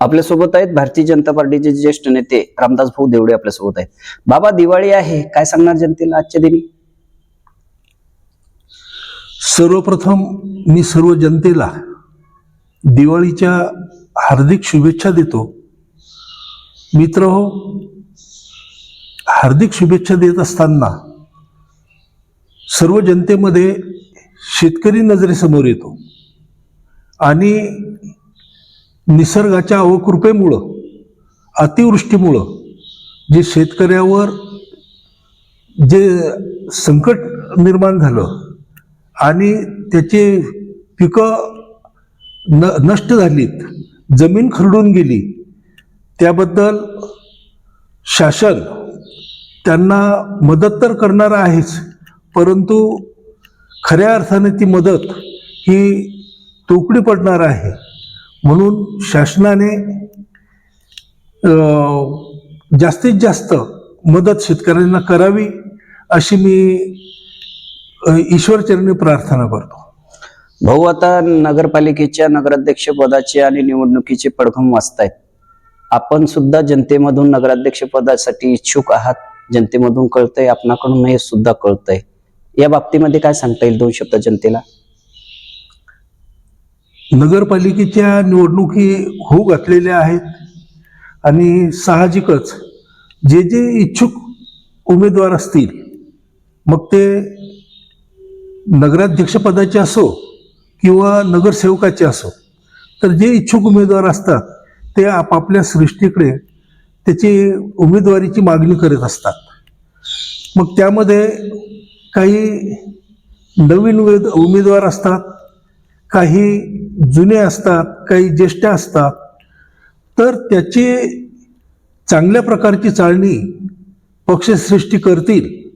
आपल्यासोबत आहेत भारतीय जनता पार्टीचे ज्येष्ठ नेते रामदास भाऊ देवडे आपल्यासोबत आहेत. बाबा दिवाळी आहे काय सांगणार जनतेला आजच्या दिनी? सर्वप्रथम मी सर्व जनतेला दिवाळीच्या हार्दिक शुभेच्छा देतो. मित्र हो हार्दिक शुभेच्छा देत असताना सर्व जनतेमध्ये शेतकरी नजरेसमोर येतो. आणि निसर्गाच्या अवकृपेमुळं अतिवृष्टीमुळं जे शेतकऱ्यावर जे संकट निर्माण झालं आणि त्याचे पिकं न नष्ट झालीत जमीन खरडून गेली त्याबद्दल शासन त्यांना मदत तर करणार आहेच परंतु खऱ्या अर्थाने ती मदत ही तोकडी पडणार आहे. म्हणून शासनाने जास्तीत जास्त मदत शेतकऱ्यांना करावी अशी मी ईश्वरचरणी प्रार्थना करतो. भाऊ आता नगरपालिकेच्या नगराध्यक्ष पदाचे आणि निवडणुकीचे पडघम वाचतायत आपण सुद्धा जनतेमधून नगराध्यक्ष पदासाठी इच्छुक आहात. जनतेमधून कळतंय आपणाकडून हे सुद्धा कळतंय. या बाबतीमध्ये काय सांगता येईल दोन शब्द जनतेला? नगरपालिकेच्या निवडणुकी होऊ घातलेल्या आहेत आणि साहजिकच जे जे इच्छुक उमेदवार असतील मग ते नगराध्यक्षपदाचे असो किंवा नगरसेवकाचे असो तर जे इच्छुक उमेदवार असतात ते आपापल्या सृष्टीकडे त्याची उमेदवारीची मागणी करत असतात. मग त्यामध्ये काही नवीन उमेद उमेदवार असतात काही जुने असतात काही ज्येष्ठ असतात तर त्याची चांगल्या प्रकारची चाळणी पक्षसृष्टी करतील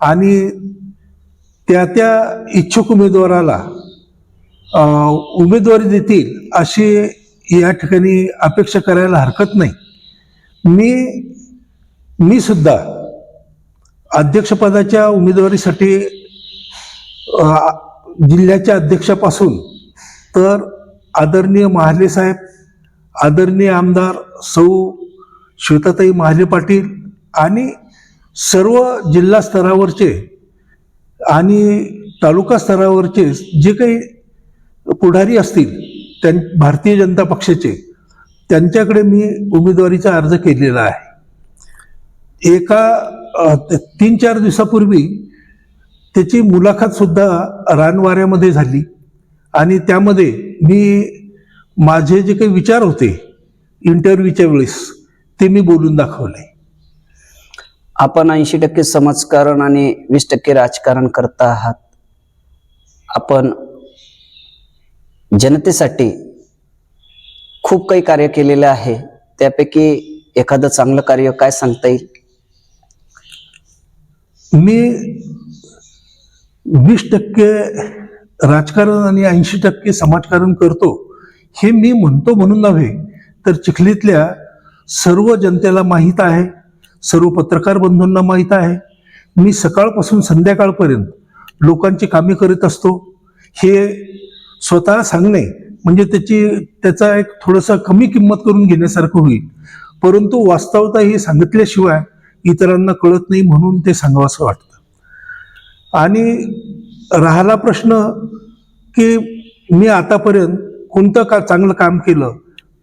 आणि त्या त्या इच्छुक उमेदवाराला उमेदवारी देतील अशी या ठिकाणी अपेक्षा करायला हरकत नाही. मी मी सुद्धा अध्यक्षपदाच्या उमेदवारीसाठी जिल्ह्याच्या अध्यक्षापासून तर आदरणीय महाले साहेब आदरणीय आमदार सौ श्वेताताई महाले पाटील आणि सर्व जिल्हा स्तरावरचे आणि तालुका स्तरावरचे जे काही पुढारी असतील त्यां भारतीय जनता पक्षाचे त्यांच्याकडे मी उमेदवारीचा अर्ज केलेला आहे. एका तीन चार दिवसापूर्वी त्याची मुलाखत सुद्धा रानवाऱ्यामध्ये झाली. आणि त्यामध्ये मी माझे जे काही विचार होते इंटरव्ह्यूच्या वेळेस ते मी बोलून दाखवले. आपण ऐंशी टक्के समाजकारण आणि वीस टक्के राजकारण करता आहात. आपण जनतेसाठी खूप काही कार्य केलेलं आहे. त्यापैकी एखादं चांगलं कार्य काय सांगता येईल? मी वीस टक्के राजकारण आणि ऐंशी टक्के समाजकारण करतो हे मी म्हणतो म्हणून नव्हे तर चिखलीतल्या सर्व जनतेला माहीत आहे सर्व पत्रकार बंधूंना माहीत आहे. मी सकाळपासून संध्याकाळपर्यंत लोकांची कामे करीत असतो. हे स्वतः सांगणे म्हणजे त्याची त्याचा एक थोडंसं कमी किंमत करून घेण्यासारखं होईल. परंतु वास्तवता ही सांगितल्याशिवाय इतरांना कळत नाही म्हणून ते सांगावंसं वाटतं. आणि राहिला प्रश्न की मी आतापर्यंत कोणतं का चांगलं काम केलं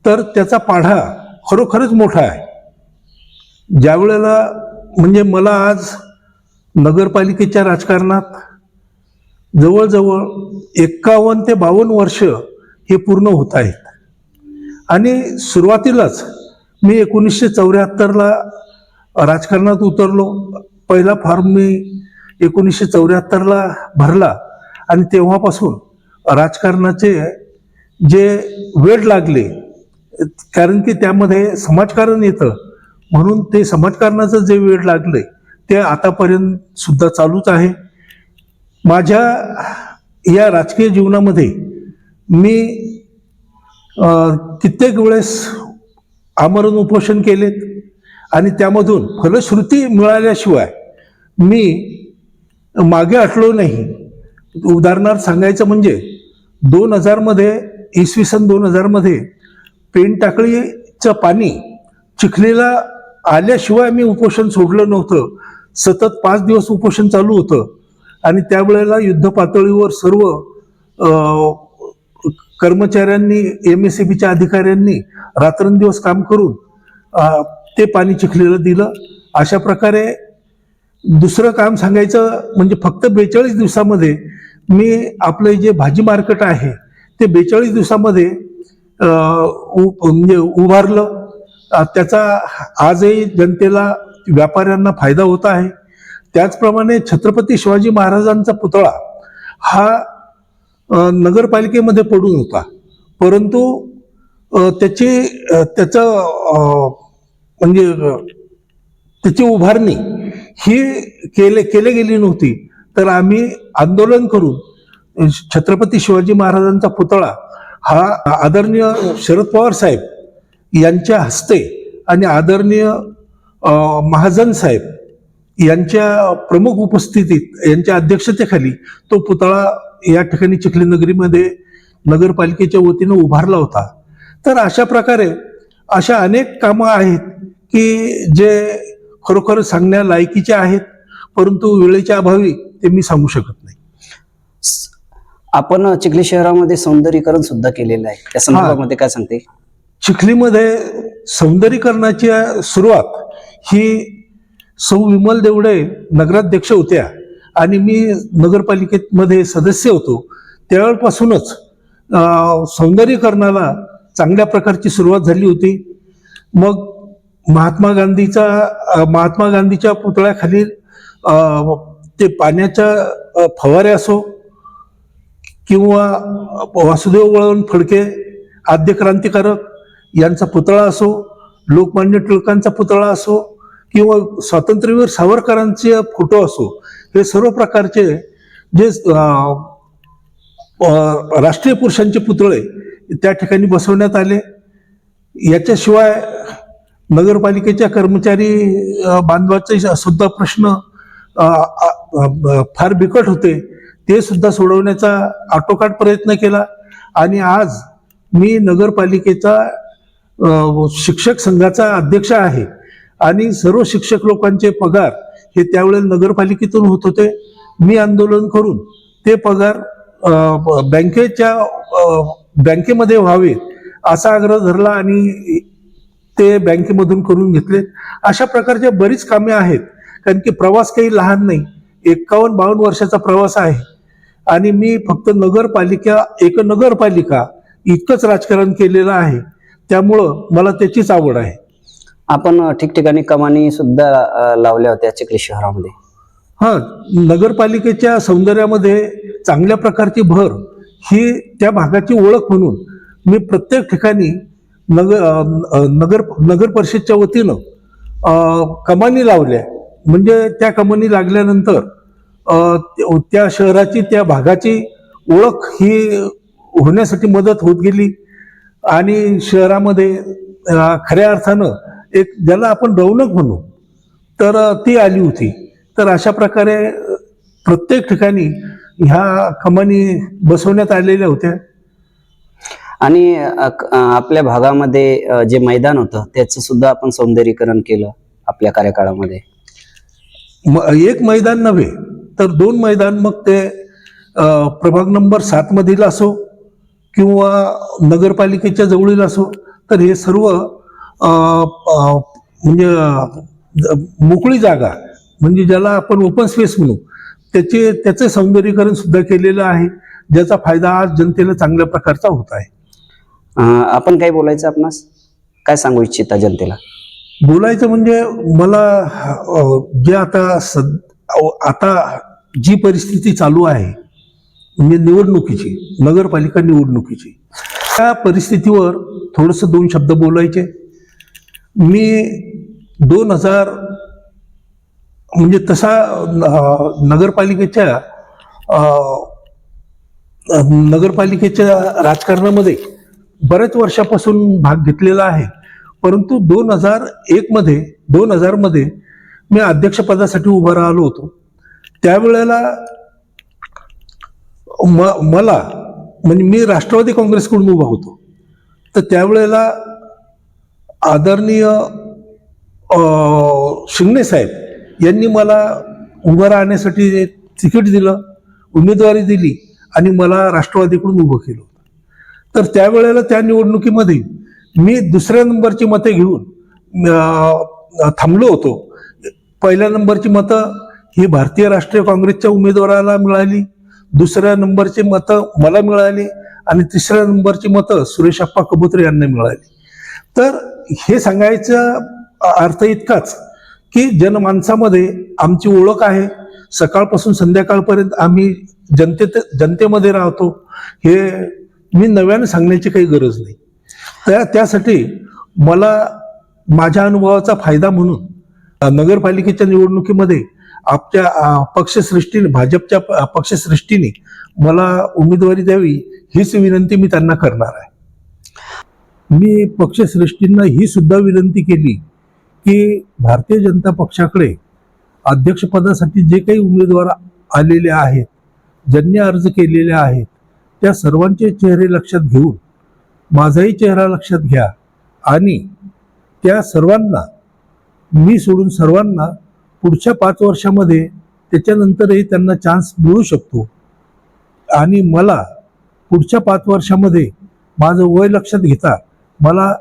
तर त्याचा पाढा खरोखरच मोठा आहे. ज्या वेळेला म्हणजे मला आज नगरपालिकेच्या राजकारणात जवळजवळ एक्कावन्न ते बावन्न वर्ष हे पूर्ण होत आहेत. आणि सुरुवातीलाच मी एकोणीसशे चौऱ्याहत्तरला राजकारणात उतरलो. पहिला फॉर्म मी एकोणीसशे चौऱ्याहत्तरला भरला आणि तेव्हापासून राजकारणाचे जे वेळ लागले कारण की त्यामध्ये समाजकारण येतं म्हणून ते समाजकारणाचं जे वेळ लागले ते आतापर्यंत सुद्धा चालूच आहे. माझ्या या राजकीय जीवनामध्ये मी कित्येक वेळेस आमरण उपोषण केलेत आणि त्यामधून फलश्रुती मिळाल्याशिवाय मी मागे हटलो नाही. उदाहरणार्थ सांगायचं म्हणजे दोन हजारमध्ये इसवी सन दोन हजारमध्ये पेन पाणी चिखलीला आल्याशिवाय मी उपोषण सोडलं नव्हतं. सतत पाच दिवस उपोषण चालू होतं. आणि त्यावेळेला युद्ध पातळीवर सर्व कर्मचाऱ्यांनी एम एस सी बीच्या अधिकाऱ्यांनी रात्रंदिवस काम करून ते पाणी चिखलीला दिलं. अशा प्रकारे दुसरं काम सांगायचं म्हणजे फक्त बेचाळीस दिवसामध्ये मी आपलं जे भाजी मार्केट आहे ते बेचाळीस दिवसामध्ये उ- म्हणजे उभारलं. त्याचा आजही जनतेला व्यापाऱ्यांना फायदा होत आहे. त्याचप्रमाणे छत्रपती शिवाजी महाराजांचा पुतळा हा नगरपालिकेमध्ये पडून होता. परंतु त्याची त्याचं म्हणजे त्याची उभारणी ही केले केले गेली नव्हती. तर आम्ही आंदोलन करून छत्रपती शिवाजी महाराजांचा पुतळा हा आदरणीय शरद पवार साहेब यांच्या हस्ते आणि आदरणीय महाजन साहेब यांच्या प्रमुख उपस्थितीत यांच्या अध्यक्षतेखाली तो पुतळा या ठिकाणी चिखली नगरीमध्ये नगरपालिकेच्या वतीनं उभारला होता. तर अशा प्रकारे अशा अनेक कामं आहेत की जे खरोखर सांगण्या लायकीचे आहेत परंतु वेळेच्या अभावी ते मी सांगू शकत नाही. आपण चिखली शहरामध्ये सौंदर्यीकरण सुद्धा केलेलं आहे. त्या संदर्भामध्ये काय सांगते? चिखलीमध्ये सौंदर्यीकरणाची सुरुवात ही सौ विमल देवडे नगराध्यक्ष होत्या आणि मी नगरपालिकेमध्ये सदस्य होतो. त्यावेळपासूनच सौंदर्यीकरणाला चांगल्या प्रकारची सुरुवात झाली होती. मग महात्मा गांधीचा महात्मा गांधीच्या पुतळ्याखाली ते पाण्याच्या फवारे असो किंवा वासुदेव वळवण फडके आद्य क्रांतिकारक यांचा पुतळा असो लोकमान्य टिळकांचा पुतळा असो किंवा स्वातंत्र्यवीर सावरकरांचे फोटो असो हे सर्व प्रकारचे जे राष्ट्रीय पुरुषांचे पुतळे त्या ठिकाणी बसवण्यात आले. याच्याशिवाय नगरपालिकेच्या कर्मचारी बांधवाचे सुद्धा प्रश्न फार बिकट होते. ते सुद्धा सोडवण्याचा आटोकाट प्रयत्न केला. आणि आज मी नगरपालिकेचा शिक्षक संघाचा अध्यक्ष आहे. आणि सर्व शिक्षक लोकांचे पगार हे त्यावेळेस नगरपालिकेतून होत होते. मी आंदोलन करून ते पगार बँकेच्या बँकेमध्ये व्हावे असा आग्रह धरला आणि ते बँकेमधून करून घेतले. अशा प्रकारच्या बरीच कामे आहेत. कारण की प्रवास काही लहान नाही. एकावन्न बावन्न वर्षाचा प्रवास आहे. आणि मी फक्त नगरपालिका एक नगरपालिका इतकंच राजकारण केलेलं आहे. त्यामुळं मला त्याचीच आवड आहे. आपण ठिकठिकाणी कमानी सुद्धा लावल्या होत्या चिखली शहरामध्ये. हा नगरपालिकेच्या सौंदर्यामध्ये चांगल्या प्रकारची भर ही त्या भागाची ओळख म्हणून मी प्रत्येक ठिकाणी नगर नगर नगर परिषदच्या वतीनं कमानी लावल्या. म्हणजे त्या कमानी लागल्यानंतर त्या- शहराची त्या भागाची ओळख ही होण्यासाठी मदत होत गेली. आणि शहरामध्ये खऱ्या अर्थानं एक ज्याला आपण रौनक म्हणू तर ती आली होती. तर अशा प्रकारे प्रत्येक ठिकाणी ह्या कमानी बसवण्यात आलेल्या होत्या. आणि आपल्या भागामध्ये जे मैदान होतं त्याचं सुद्धा आपण सौंदर्यीकरण केलं आपल्या कार्यकाळामध्ये. एक मैदान नव्हे तर दोन मैदान मग ते प्रभाग नंबर सात मधील असो किंवा नगरपालिकेच्या जवळील असो तर हे सर्व म्हणजे मोकळी जागा म्हणजे ज्याला आपण ओपन स्पेस म्हणू त्याचे त्याचे सौंदर्यीकरण सुद्धा केलेलं आहे ज्याचा फायदा आज जनतेला चांगल्या प्रकारचा होत आहे. आपण काय बोलायचं आपणास? काय सांगू इच्छिता जनतेला? बोलायचं म्हणजे मला जे आता सद आता जी परिस्थिती चालू आहे म्हणजे निवडणुकीची नगरपालिका निवडणुकीची त्या परिस्थितीवर थोडस दोन शब्द बोलायचे. मी दोन हजार म्हणजे तसा नगरपालिकेच्या नगरपालिकेच्या राजकारणामध्ये बऱ्याच वर्षापासून भाग घेतलेला आहे. परंतु दोन हजार एकमध्ये दोन हजारमध्ये मी अध्यक्षपदासाठी उभा राहिलो होतो. त्यावेळेला म मला म्हणजे मी राष्ट्रवादी काँग्रेसकडून उभा होतो. तर त्यावेळेला आदरणीय शिंगणे साहेब यांनी मला उभं राहण्यासाठी तिकीट दिलं उमेदवारी दिली आणि मला राष्ट्रवादीकडून उभं केलं. तर त्यावेळेला त्या निवडणुकीमध्ये मी दुसऱ्या नंबरची मतं घेऊन थांबलो होतो. पहिल्या नंबरची मतं ही भारतीय राष्ट्रीय काँग्रेसच्या उमेदवाराला मिळाली. दुसऱ्या नंबरची मतं मला मिळाली आणि तिसऱ्या नंबरची मतं सुरेश अप्पा कबुत्रे यांना मिळाली. तर हे सांगायचं अर्थ इतकाच की जनमानसामध्ये आमची ओळख आहे. सकाळपासून संध्याकाळपर्यंत आम्ही जनतेत जनतेमध्ये राहतो. हे मी नव्याने सांगण्याची काही गरज नाही. त्या त्यासाठी मला माझ्या अनुभवाचा फायदा म्हणून नगरपालिकेच्या निवडणुकीमध्ये आपल्या पक्षसृष्टीने भाजपच्या पक्षसृष्टीने मला उमेदवारी द्यावी हीच विनंती मी त्यांना करणार आहे. मी पक्षश्रेष्ठींना ही सुद्धा विनंती केली की भारतीय जनता पक्षाकडे अध्यक्षपदासाठी जे काही उमेदवार आलेले आहेत ज्यांनी अर्ज केलेले आहेत त्या सर्वांचे चेहरे लक्षात घेऊन माझाही चेहरा लक्षात घ्या आणि त्या सर्वांना मी सोडून सर्वांना पुढच्या पाच वर्षामध्ये त्याच्यानंतरही त्यांना चान्स मिळू शकतो. आणि मला पुढच्या पाच वर्षामध्ये माझं वय लक्षात घेता मला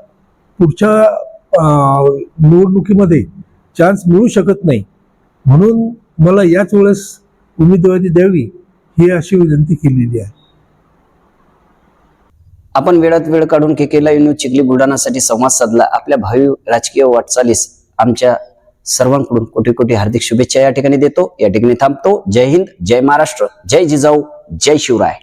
पुढच्या निवडणुकीमध्ये चान्स मिळू शकत नाही. म्हणून मला याच वेळेस उमेदवारी द्यावी ही अशी विनंती केलेली आहे. आपण वेळात वेळ काढून केकेला केला चिखली बुलढाणासाठी संवाद साधला. आपल्या भावी राजकीय वाटचालीस आमच्या सर्वांकडून कोटी कोटी हार्दिक शुभेच्छा या ठिकाणी देतो. या ठिकाणी थांबतो. जय हिंद जय महाराष्ट्र जय जिजाऊ जय शिवराय.